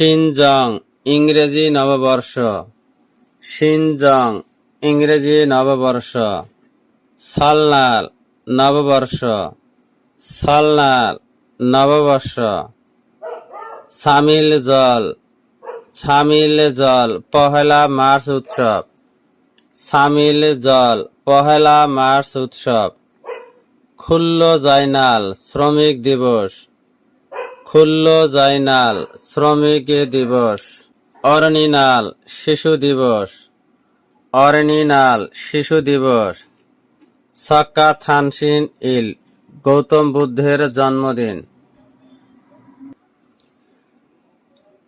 শিনজং ইংরেজি নববর্ষ। শিনজং ইংরেজি নববর্ষ। সালনাল, নববর্ষ। সালনার নববর্ষ। সামিল জল। সামিল জল, পহেলা মার্চ উৎসব। সামিল জল, পহেলা মার্চ উৎসব। খুল্ল জয়নাল, শ্রমিক দিবস। খুল্ল জয়নাল, শ্রমিক দিবস। অরণিনাল, শিশু দিবস। অরণিনাল, শিশু দিবস। সক্কা থানসিন ইল, গৌতম বুদ্ধের জন্মদিন।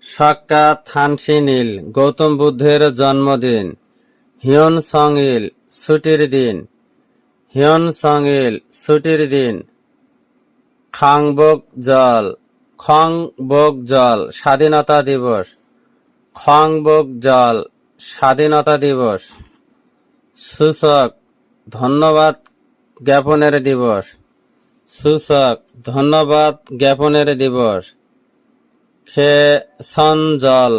সক্কা থানসিন ইল, গৌতম বুদ্ধের জন্মদিন। হিয়ন সং ইল, ছুটির দিন। হিয়ন সং ইল, ছুটির দিন। খাংবক জল। খংবক জল স্বাধীনতা দিবস। খং খংবক জল স্বাধীনতা দিবস। সূচক, ধন্যবাদ জ্ঞাপনের দিবস। সূচক, ধন্যবাদ জ্ঞাপনের দিবস। খেসন জল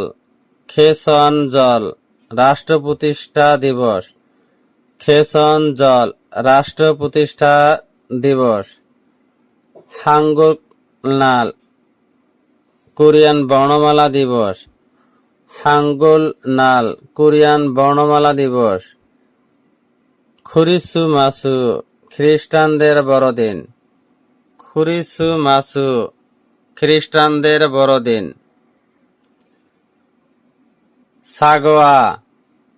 খেসন জল রাষ্ট্র প্রতিষ্ঠা দিবস। খেসন জল রাষ্ট্র প্রতিষ্ঠা দিবস। হাঙ্গুক নাল কোরিয়ান বর্ণমালা দিবস। হাঙ্গুল নাল, কোরিয়ান বর্ণমালা দিবস। খুরিসু মাসু, খ্রিস্টানদের বড়দিন। খুরিসু মাসু, খ্রিস্টানদের বড়দিন। সাগোয়া,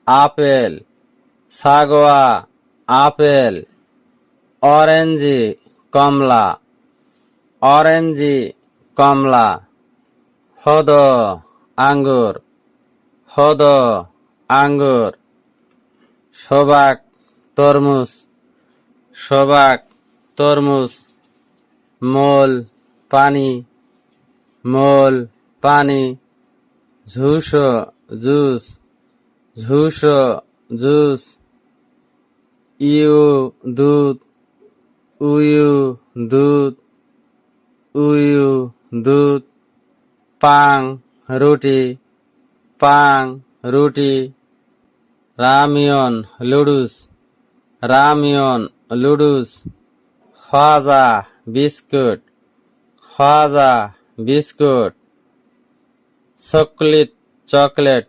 আপেল। সাগোয়া, আপেল। অরেঞ্জি, কমলা। অরেঞ্জি, কমলা। হদ, আঙ্গুর। হদ, আঙ্গুর। সবাক, তরমুজ। সবাক, তরমুজ। মোল, পানি। মোল, পানি। ঝুস, জুস। ঝুস, জুস। ইউ, দুধ। উয়ু দুধ। উয়ু দুধ। পাং, রুটি পাং, রুটি, রামিয়ন, লুডুস রামিয়ন, লুডুস খাজা বিস্কুট খাজা biscuit, chocolate chocolate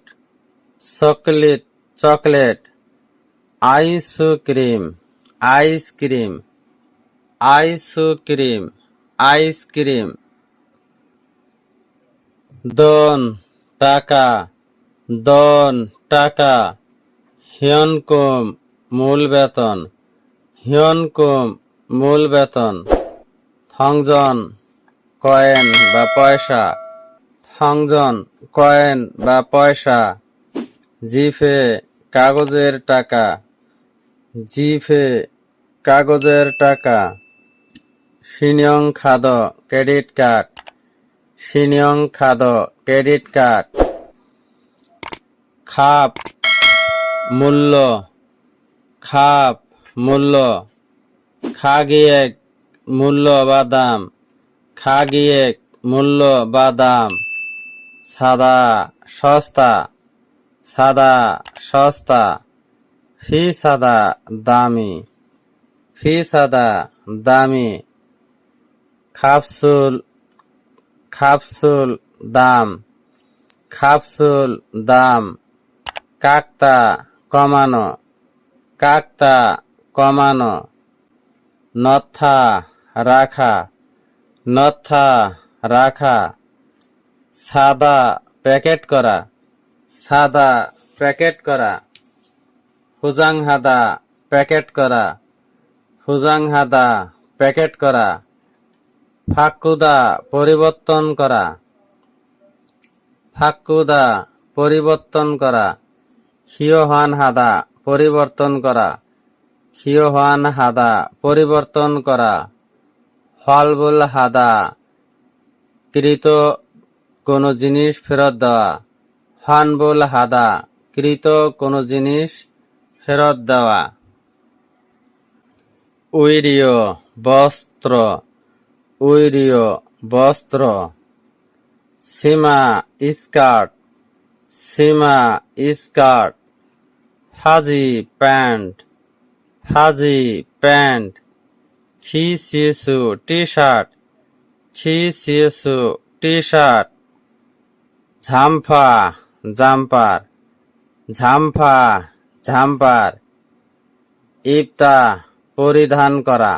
chocolate chocolate, ice cream ice cream ice cream ice cream দন, টাকা। দন, টাকা। হিয়নকুম, মূল বেতন। হিয়নকুম, মূল বেতন। থংজন, কয়েন বা পয়সা। থংজন, কয়েন বা পয়সা। জিফে, কাগজের টাকা। জিফে, কাগজের টাকা। সিনিয়ং খাদ, ক্রেডিট কার্ড। সিনিয়ং খাদ, ক্রেডিট কার্ড। খাপ, মূল্য। খাপ, মূল্য। খাগিয়েক মূল্য বা দাম। খাগিয়েক মূল্য বা দাম। সাদা, সস্তা। সাদা, সস্তা। ফি সাদা, দামি। ফি সাদা, দামি। খাপসুল খাপসুল দাম খাপসুল দাম, কাকতা কমানো কাকতা কমানো, নথা রাখা নথা রাখা, সাদা প্যাকেট করা, সাদা প্যাকেট করা হুজাং হাদা প্যাকেট করা হুজাং হাদা প্যাকেট করা ফাকুদা পরিবর্তন করা। ফাকুদা পরিবর্তন করা। খিওহান হাদা পরিবর্তন করা। খিওহান হাদা পরিবর্তন করা। ফলবুল হাদা কৃত কোনো জিনিস ফেরত দেওয়া। ফানবুল হাদা কৃত কোনো জিনিস ফেরত দেওয়া। উইরিয় বস্ত্র উইরিয় বস্ত্র, সীমা স্কার্ট সীমা স্কার্ট হাজি প্যান্ট হাজি প্যান্ট খি শিশু টি শার্ট খি শিশু টি শার্ট ঝাম্পা, জাম্পার, ঝাম্পা, ঝাম্পার, ইফতা পরিধান করা,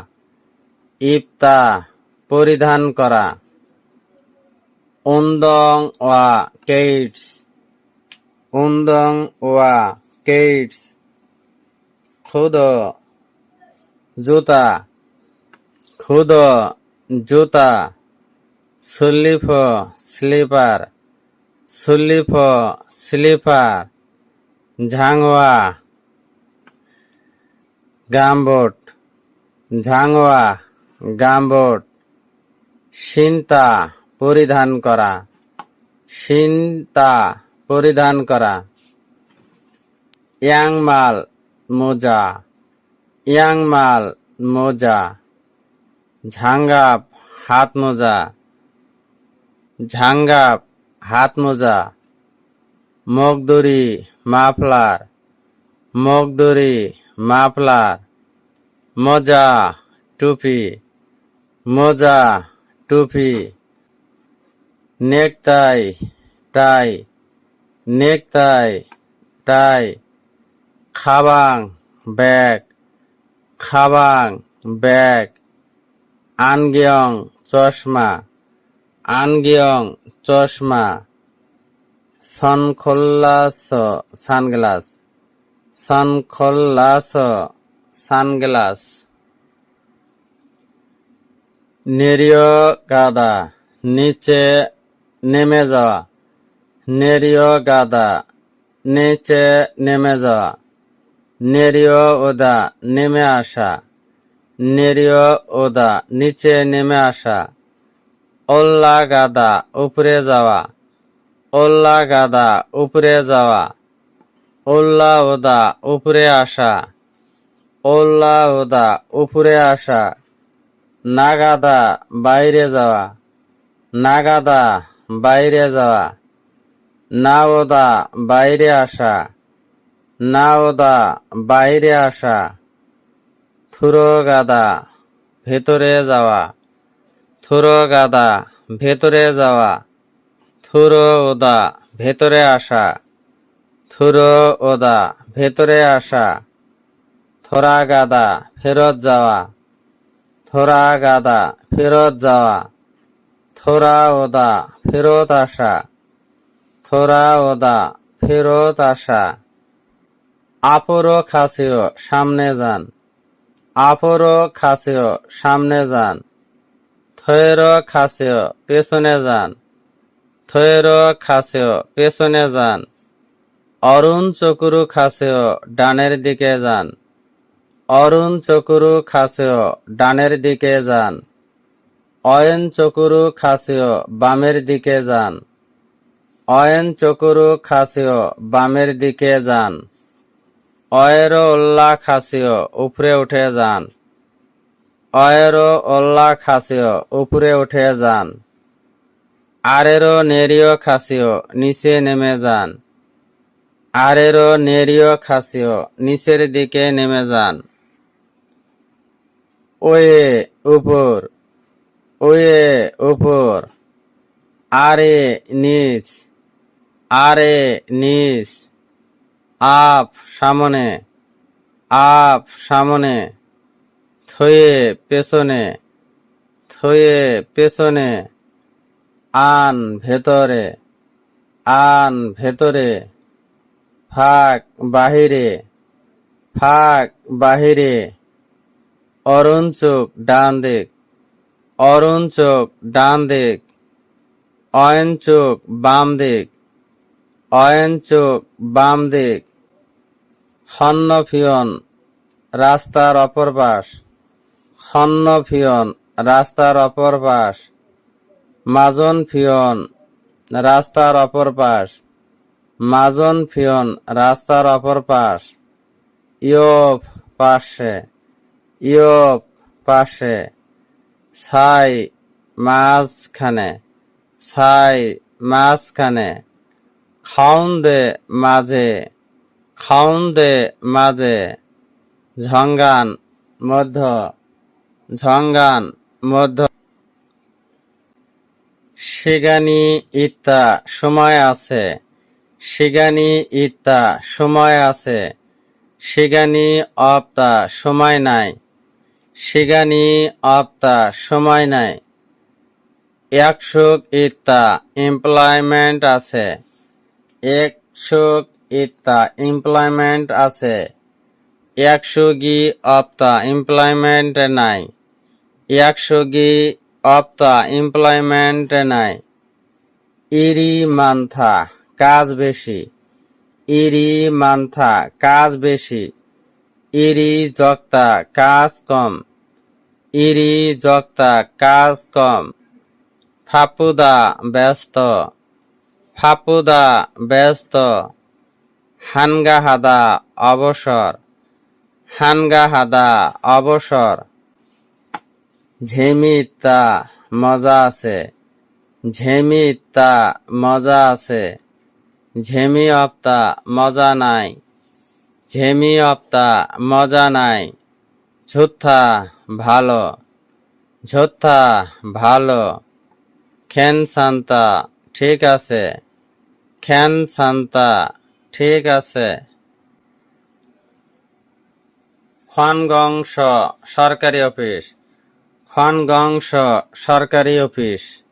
ইফতা পরিধান করা। উন্দং ওয়া কেইটস। উন্দং ওয়া কেইটস। খুদ জুতা। খুদ জুতা। সুলিফ স্লিপার। সুলিফ স্লিপার। ঝাংওয়া। গামবোট। ঝাংওয়া। গামবোট। সিন্তা পরিধান করা। সিন্তা পরিধান করা। ইয়াংমাল মোজা। ইয়াংমাল মোজা। ঝাঙ্গাপ হাত মোজা। ঝাঙ্গাপ হাত মোজা। মগদুরি মাফলার। মগদুরি মাফলার। মোজা টুপি। মোজা টুপি। নেকটাই টাই। নেকটাই টাই। খাবাং, ব্যাগ। খাবাং, ব্যাগ। আনগিয়ং, চশমা। আনগিয়ং, চশমা। সনখোল্লাস, সানগ্লাস। সনখোল্লাস, সানগ্লাস। নেরিয় গাদা নিচে নেমে যাওয়া। নেরিয় গাদা নিচে নেমে যাওয়া। নেরিয় ওদা। নেমে আসা। নেরিয় ওদা। নিচে নেমে আসা। ওল্লা গাদা উপরে যাওয়া। ওল্লা গাদা উপরে যাওয়া। ওল্লা, ওদা। উপরে আসা। ওল্লা, ওদা। উপরে আসা। নাগাদা, বাইরে যাওয়া। নাগাদা, বাইরে যাওয়া। নাওদা, বাইরে আসা। নাওদা, বাইরে আসা। থুরো গাদা ভেতরে যাওয়া। থুরো গাদা ভেতরে যাওয়া। থুরো ওদা ভেতরে আসা। থুরো ওদা ভেতরে আসা। থোরা গাদা ফেরত যাওয়া। থোরা গাদা, ফেরত যাওয়া। থোরা ওদা, ফেরত আসা। থোরা ওদা, ফেরত আসা। আপরো খাসিও, সামনে যান। আপরো খাসিও, সামনে যান। থয়ের খাসিও, পেছনে যান। থয়ের খাসিও, পেছনে যান। অরুণ চকুরু খাসেও, ডানের দিকে যান। অরুণ চকুরু খাসেও, ডানের দিকে যান। অয়ন চকুরু খাসেও, বামের দিকে যান। অয়ন চকুরু খাসেও, বামের দিকে যান। অয়ের উল্লাহ খাসিও, উপরে উঠে যান। অয়ের উল্লাহ খাসিও, উপরে উঠে যান। আরেরও নেরিও খাসিও, নিচে নেমে যান। আরেরও নেরিও খাসিও, নিচের দিকে নেমে যান। ওয়ে উপর ওয়ে উপর, আরে নিচ আরে নিচ, আপ সামনে আপ সামনে, থয়ে পেছনে থয়ে পেছনে, আন ভেতরে আন ভেতরে, ফাঁক বাহিরে ফাঁক বাহিরে। অরুণ চোখ, ডান দিক। অরুণ চোখ, ডান দিক। অয়ন চোখ, বাম দিক। অয়ন চোখ, বাম দিক। খন্ন ফিয়ন রাস্তার অপর পাশ। খন্ন ফিয়ন রাস্তার অপর পাশ। মাজন ফিয়ন রাস্তার অপর পাশ। মাজন ফিয়ন রাস্তার অপর পাশ। ইয়প পাশে। ইয়প পাশে, ছাই মাঝখানে ছাই মাঝখানে, খাউন্দে মাঝে খাউন্দে মাঝে, ঝঙ্গান মধ্য ঝঙ্গান মধ্য। শিগানি ইত্তা সময় আছে, শিগানি ইত্তা সময় আছে, শিগানি অপ্তা সময় নাই। শিগানি অপ্তা সময় নাই। একশোক ইত্তা এমপ্লয়মেন্ট আছে। একশোক ইত্তা এমপ্লয়মেন্ট আছে। একশোগি অপ্তা এমপ্লয়মেন্ট নাই। একশোগি অপ্তা এমপ্লয়মেন্ট নাই। ইরি মান্থা, কাজ বেশি। ইরি মান্থা, কাজ বেশি। ইরি জক্তা কাজ কম। ইরি জক্তা কাজ কম। ফাপুদা, ব্যস্ত। ফাপুদা, ব্যস্ত। হানগাহাদা, অবসর। হানগাহাদা, অবসর। ঝেমিতা মজা আছে। ঝেমিতা মজা আছে। ঝেমি অপ্তা, মজা নাই। ঝেমি অপ্তা, মজা নাই। ঝুথা ভালো, ঝোথা ভালো। খেন শান্তা ঠিক আছে। খেন শান্তা ঠিক আছে। খনগংশ সরকারি অফিস, খনগংশ সরকারি অফিস।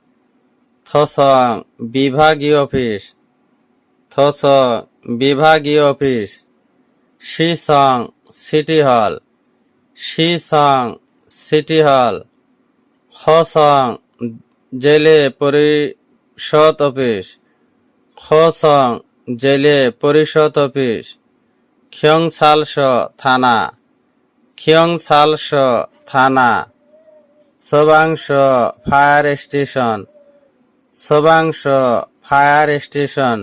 থসং বিভাগীয় অফিস, থস বিভাগীয় অফিস। শিসং সিটি হল। শিসং সিটি হল খসং জেলে পরিষদ অফিস, খসং, জেলে পরিষদ অফিস খিয়ংসালস থানা খিয়ংসালস থানা, সবাংশ ফায়ার স্টেশন, সবাংশ ফায়ার স্টেশন,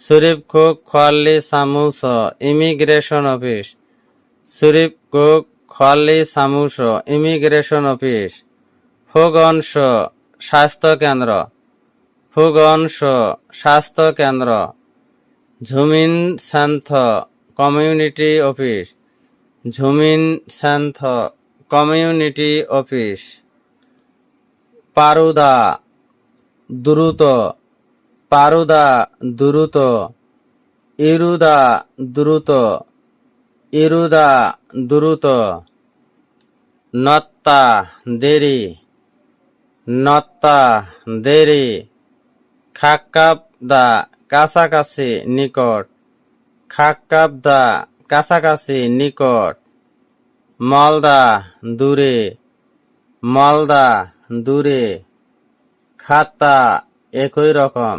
সুরিপকুক খোয়াল্লি সামুস ইমিগ্রেশন অফিস, সুরিপকুক খোয়াল্লি সামুস ইমিগ্রেশন অফিস। ফুগংশ স্বাস্থ্য কেন্দ্র। ফুগংশ স্বাস্থ্য কেন্দ্র। ঝুমিন সান্থ কমিউনিটি অফিস। ঝুমিন সান্থ কমিউনিটি অফিস। পারুদা দ্রুত। পারুদা দ্রুত। ইরুদা দ্রুত। ইরুদা দ্রুত। নত্তা, দেরি। নত্তা, দেরি। খাক্কাবদা, কাছাকাছি, নিকট। খাক্কাবদা, কাছাকাছি, নিকট। মলদা, দূরে। মলদা, দূরে। খাতা একই রকম।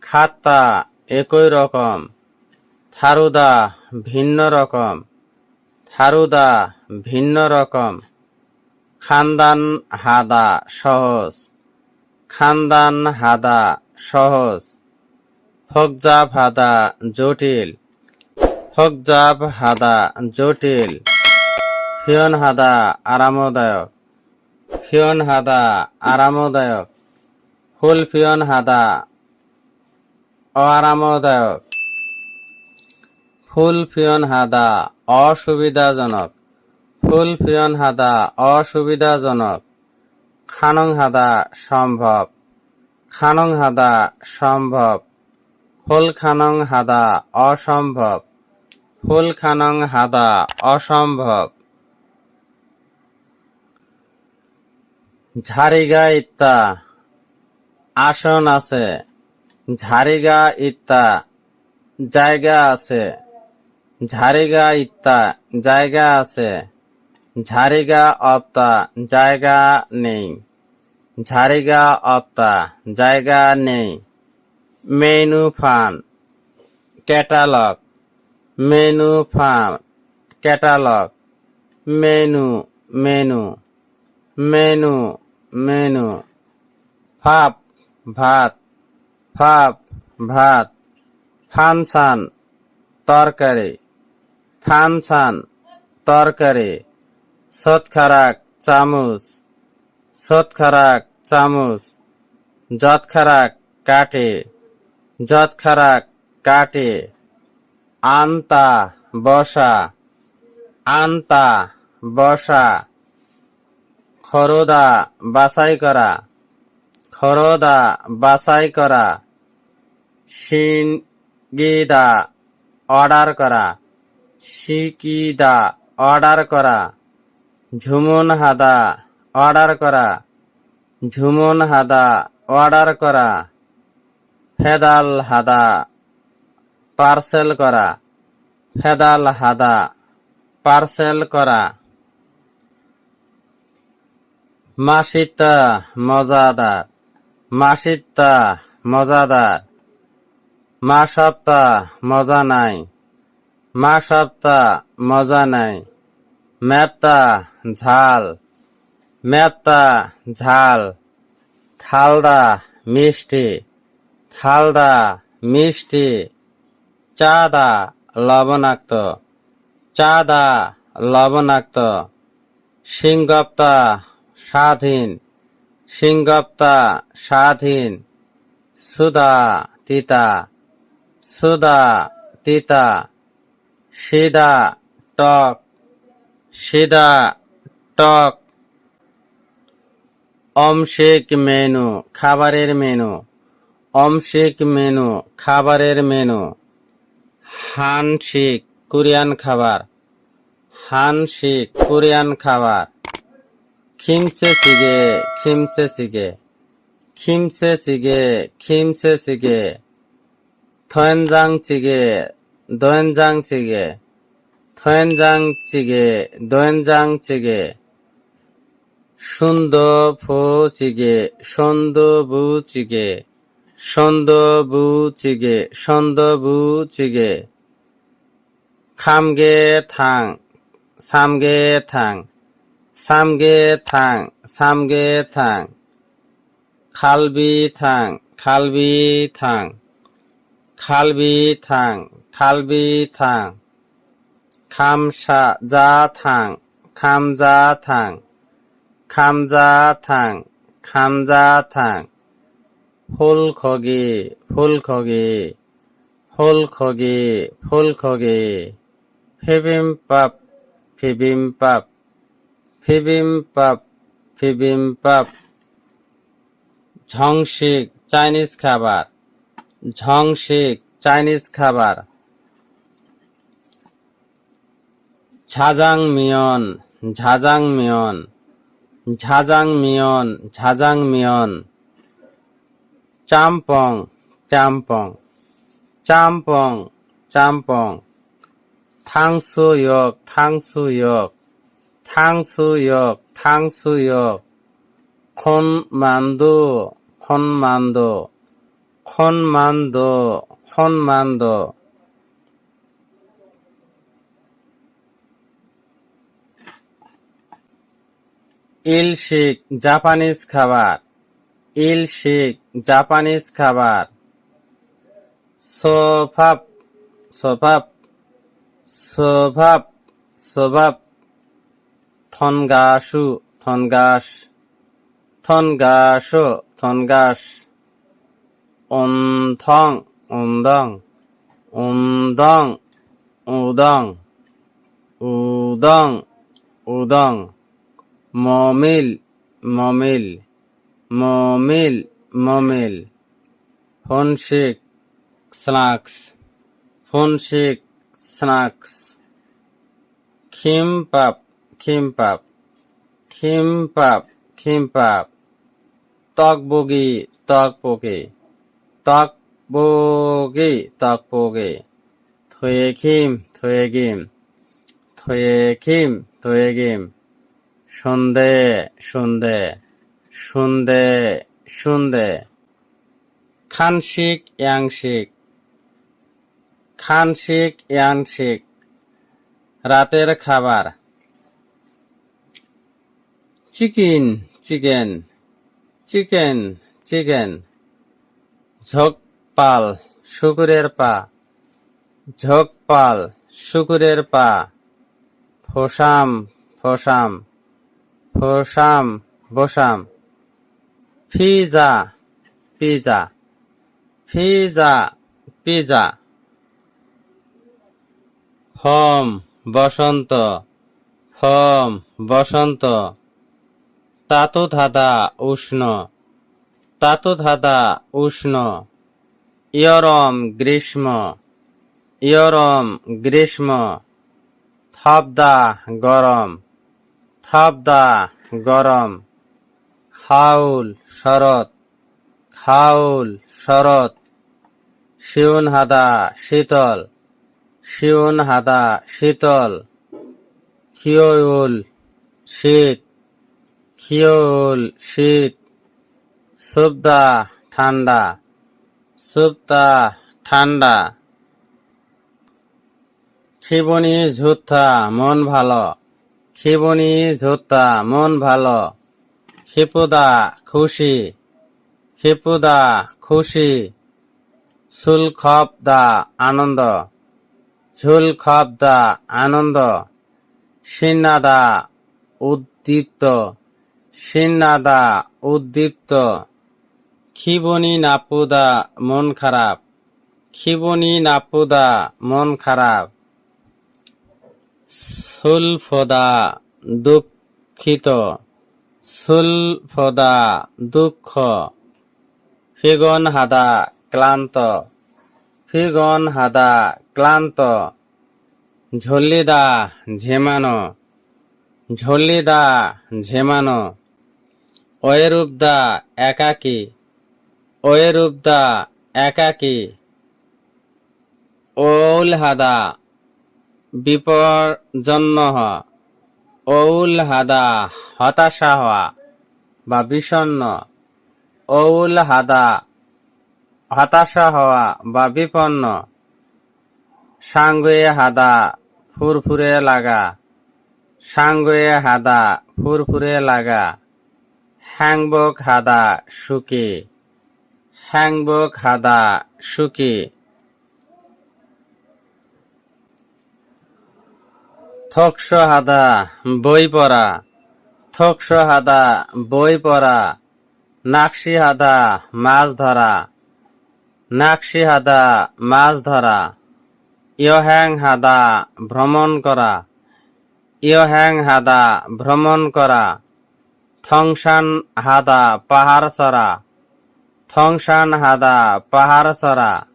খাতা একই রকম। থারুদা, ভিন্ন রকম। থারুদা ভিন্ন রকম। খানদান হাদা, সহজ। খানদান হাদা, সহজ। ফকজাব হাদা, জটিল। ফকজাব হাদা, জটিল। ফিয়ন হাদা, আরামদায়ক। ফিয়ন হাদা, আরামদায়ক। ফুল ফিয়ন হাদা আরামদায়ক ফুল ফিয়ন হাদা অসুবিধাজনক। ফুল ফিয়ন হাদা অসুবিধাজনক। খানং হাদা সম্ভব। খানং হাদা সম্ভব। ফুল খানং হাদা অসম্ভব। ফুল খানং হাদা অসম্ভব। ঝারিগা ইত্তা। আসন আছে। ঝারিগা ইত্তা। জায়গা আছে। ঝারিগা ইত্তা, জায়গা আছে। ঝারিগা অপ্তা, জায়গা নেই। ঝারিগা অপ্তা, জায়গা নেই। মেনু ফান, catalogue. Menu fun, catalogue. Menu menu. Menu menu. Puff, ভাত। ফাপ, ভাত। ফানসান, তরকারি। ফানসান তরকারি সৎখারাক চামচ সৎখারাক চামচ যৎখারাক কাটে যৎখারা কাটে আন্তা বসা আন্তা বসা, খরদা বাছাই করা, খরদা বাছাই করা সিনগিদা অর্ডার করা। সিকিদা অর্ডার করা। ঝুমুন হাদা অর্ডার করা। ঝুমুন হাদা অর্ডার করা। ফেদাল হাদা পার্সেল করা। ফেদাল হাদা পার্সেল করা। মাসিতা মজাদার। মাসিতা মজাদার। মা সপ্তাহ মজা নাই। মা সপ্তাহ মজা নাই। ম্যাপতা ঝাল। ম্যাপতা ঝাল। থালদা মিষ্টি। থালদা মিষ্টি। চাদা লবণাক্ত। চাদা লবণাক্ত। সিংগপ্তা স্বাধীন। সিংগপ্তা স্বাধীন। সুদা তিতা। সুদা তিতা। সিদা, টক। সিদা, টক। অমশেক মেনু, খাবারের মেনু। অমশেক মেনু, খাবারের মেনু। হানশিক, কোরিয়ান খাবার। হানশিক, কোরিয়ান খাবার। খিমসে চিগে খিমসে চিগে খিমসে চিগে খিমসে চিগে থয়েনজাং চিগে দয়েনজাং চিগে থয়েনজাং চিগে দয়েনজাং চিগে সুন্দর ফু চিগে সুন্দর বু চিগে সুন্দর বু চিগে সুন্দর বু চিগে খামগে থাং সামগে থাং সামগে থাং সামগে থাং খালবি থাং খালবি থাং খালবি থাং খালবি থাং খামসা যা থাং খামজা থাং খামজা থাং খামজা থাং ফুল খগে ফুল খগে ফুল খগে ফুল খগে পাপ ফেবিম পাপ ফেবিম পাপ ফেবিম পাপ ঝংশিক চাইনিজ খাবার। ঝংশিক চাইনিজ খাবার। 자장면, 자장면, 자장면, 자장면, 짬뽕, 짬뽕, 짬뽕, 짬뽕, 탕수육, 탕수육, 탕수육, 탕수육, 콘만두, 콘만두, 콘만두, 콘만두, ইলশিক জাপানিজ খাবার। ইলশিক জাপানিজ খাবার। সোফাপ সোফাপ সোভাব সোভাব থনগাসু, থনগাস। থনগাসু, থনগাস। অন্থং, উন্দং। উন্দং, উদং। উদং উদং। মমিল মমিল মমিল মমিল। ফনশিক স্ন্যাক্স। ফনশিক স্ন্যাক্স। খিমপাপ খিমপাপ খিমপাপ খিমপাপ তকবগি তকপকে তকবগি তকপকে থয়ে খিম থয়ে গিম থয়ে খিম থয়ে গিম সন্ধে সন্ধে সন্ধে সন্ধে। খানশিক, ইয়াংশিক। খানশিক, ইয়াংশিক। রাতের খাবার। Chicken chicken. Chicken chicken. ঝোকপাল শুকুরের পা। ঝোকপাল শুকুরের পা। ফোসাম ফোসাম। ফোসাম বসাম। Pizza pizza. ফিজা, পিজা। ফম বসন্ত। ফম বসন্ত। তাতো ধাদা উষ্ণ। তাতো ধাদা উষ্ণ। ইয়রম, গ্রীষ্ম। ইয়রম, গ্রীষ্ম। থবদা, গরম। থবদা গরম। খাউল শরৎ। খাউল শরৎ। শিউন হাদা, শীতল। শিউন হাদা, শীতল। খিয়উল, শীত। খিয়উল, শীত। সুবদা, ঠান্ডা। সুবদা, ঠান্ডা। খিবনি, ঝুথা, মন ভালো। খিবনি ঝুথা মন ভালো। ক্ষিপুদা খুশি। ক্ষিপুদা খুশি। দা আনন্দ। দা আনন্দ। সিন্নাদা, উদ্দীপ্ত। সিন্নাদা, উদ্দীপ্ত। খিবনি নাপুদা, মন খারাপ। খিবনি নাপুদা, মন খারাপ। সুলফদা দুঃখিত, সুলফদা দুঃখ। ফিগন হাদা ক্লান্ত ফিগন হাদা ক্লান্ত। ঝল্লিদা ঝেমানো ঝল্লিদা ঝেমানো। অয়েরূপদা একাকী অয়েরূপদা একাকী। ওল হাদা বিপর্জন্য হওয়া অউল হাদা হতাশা হওয়া বা বিষণ্ণ অউল হাদা হতাশা হওয়া বা বিপন্ন সাঙ্গুয়ে হাদা ফুরফুরে লাগা সাঙ্গুয়ে হাদা ফুরফুরে লাগা হ্যাংবক হাদা সুকি হ্যাংবক হাদা সুকি থকস হাদা বই পড়া। থকস হাদা বই পড়া। নাকশি হাদা মাছ ধরা। নাকশি হাদা মাছ ধরা। ইয়হ্যাং হাদা ভ্রমণ করা। ইয়হ্যাং হাদা ভ্রমণ করা। থংসান হাদা পাহাড় চড়া। থংসান হাদা পাহাড় চড়া।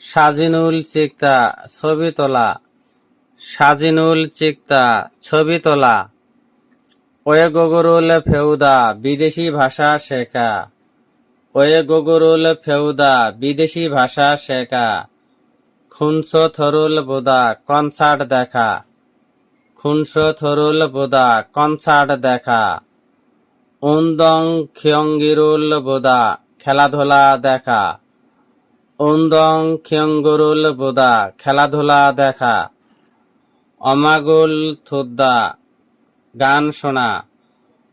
সাজিনুল চিকতা, ছবি তোলা। সাজিনুল চিকতা, ছবি তোলা। ওয়ে গগরুল ফেউদা, বিদেশি ভাষা শেখা। ওয়ে গগরুল ফেউদা, বিদেশি ভাষা শেখা। খুনস থরুল বোদা, কনসার্ট দেখা। খুনস থরুল বোদা, কনসার্ট দেখা। উন্দং খিয়ঙ্গিরুল বোদা, খেলাধুলা দেখা। উন্দং খিয়ঙ্গরুল বোদা, খেলাধুলা দেখা। অমাগুল থুদ্দা, গান শোনা।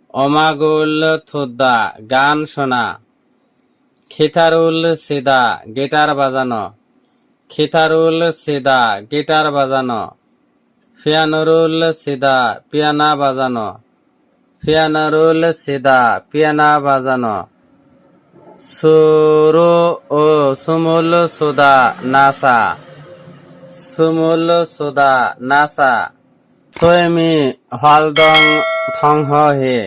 অমাগুল থুদ্দা, গান শোনা। খিতারুল সিদা, গিটার বাজানো। খিতারুল সিদা, গিটার বাজানো। ফিয়ানুরুল সিদা, পিয়ানা বাজানো। ফিয়ানারুল সিদা, পিয়ানা বাজানো। সুরু ও সুমুল সুদা নাসা সুমুল সুদা নাসা। সোয়েমি হলদং থংহ হে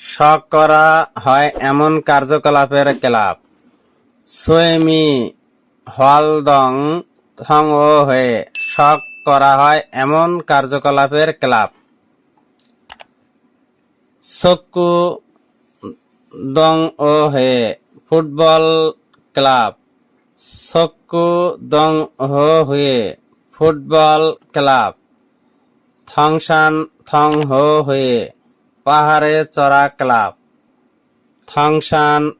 শখ করা হয় এমন কার্যকলাপের ক্লাব সোয়েমি হলদং থং হয়ে শখ করা হয় এমন কার্যকলাপের ক্লাব সকু দং ও হে। ফুটবল ক্লাব সকু দং হো হয়ে ফুটবল ক্লাব। থংসান থং হো হয়ে, পাহাড়ে চড়া ক্লাব। থংসান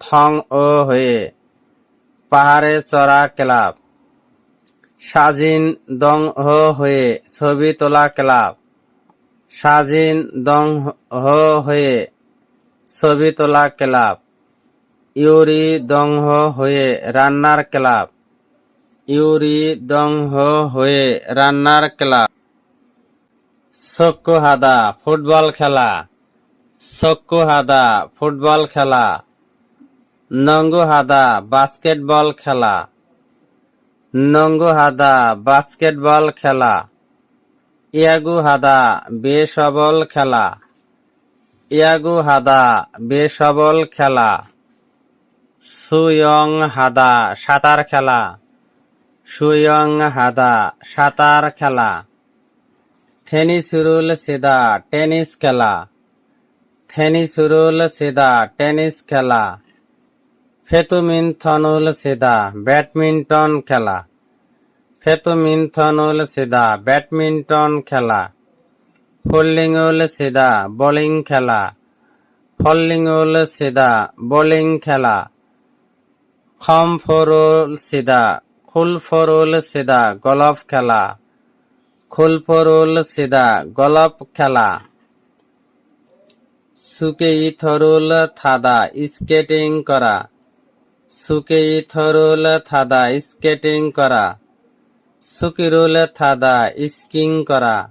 থং ও হয়ে, পাহাড়ে চড়া ক্লাব। সাজিন দং হো হয়ে, ছবি তোলা ক্লাব। সাজিন দং হো হয়ে, ছবি তোলা ক্লাব। ইউরি দং হো হয়ে, রান্নার ক্লাব। ইউরি দং হো হয়ে রান্নার সক্কু হাদা ফুটবল খেলা। হাদা ফুটবল খেলা। হাদা বাস্কেটবল খেলা। হাদা বাস্কেটবল খেলা। হাদা বেসবল খেলা। হাদা বেসবল খেলা। সুয়ং হাদা সাঁতার খেলা। সুয়ং হাদা, সাঁতার খেলা। থেনিসুরুল সিদা, টেনিস খেলা। থেনিসুরুল সিদা, টেনিস খেলা। ফেতুমিনথনুল সিদা, ব্যাডমিন্টন খেলা। ফেতুমিনথনুল সিদা, ব্যাডমিন্টন খেলা। ফল্লিংউল সিদা, বোলিং খেলা। ফল্লিংউল সিদা, বোলিং খেলা। খমফরুল সিদা খুলফরুল সিদা, গলফ খেলা। খুলফরুল সিদা, গলফ খেলা। সুকেই থরুল থাদা, স্কেটিং করা। সুকেই থরুল থাদা, স্কেটিং করা। সুকিরুল থাদা, স্কিং করা।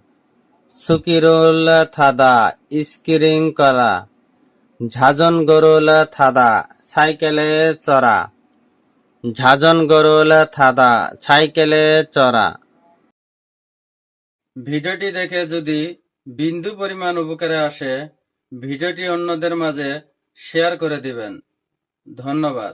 সুকিরুল থাদা, স্কিরিং করা। ঝাজন গরুল থাদা, সাইকেলে চড়া। ঝাজন গরুলা থাদা, ছাইকেলে চড়া। ভিডিওটি দেখে যদি বিন্দু পরিমাণ উপকারে আসে, ভিডিওটি অন্যদের মাঝে শেয়ার করে দিবেন। ধন্যবাদ।